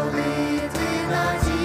коли ти надій.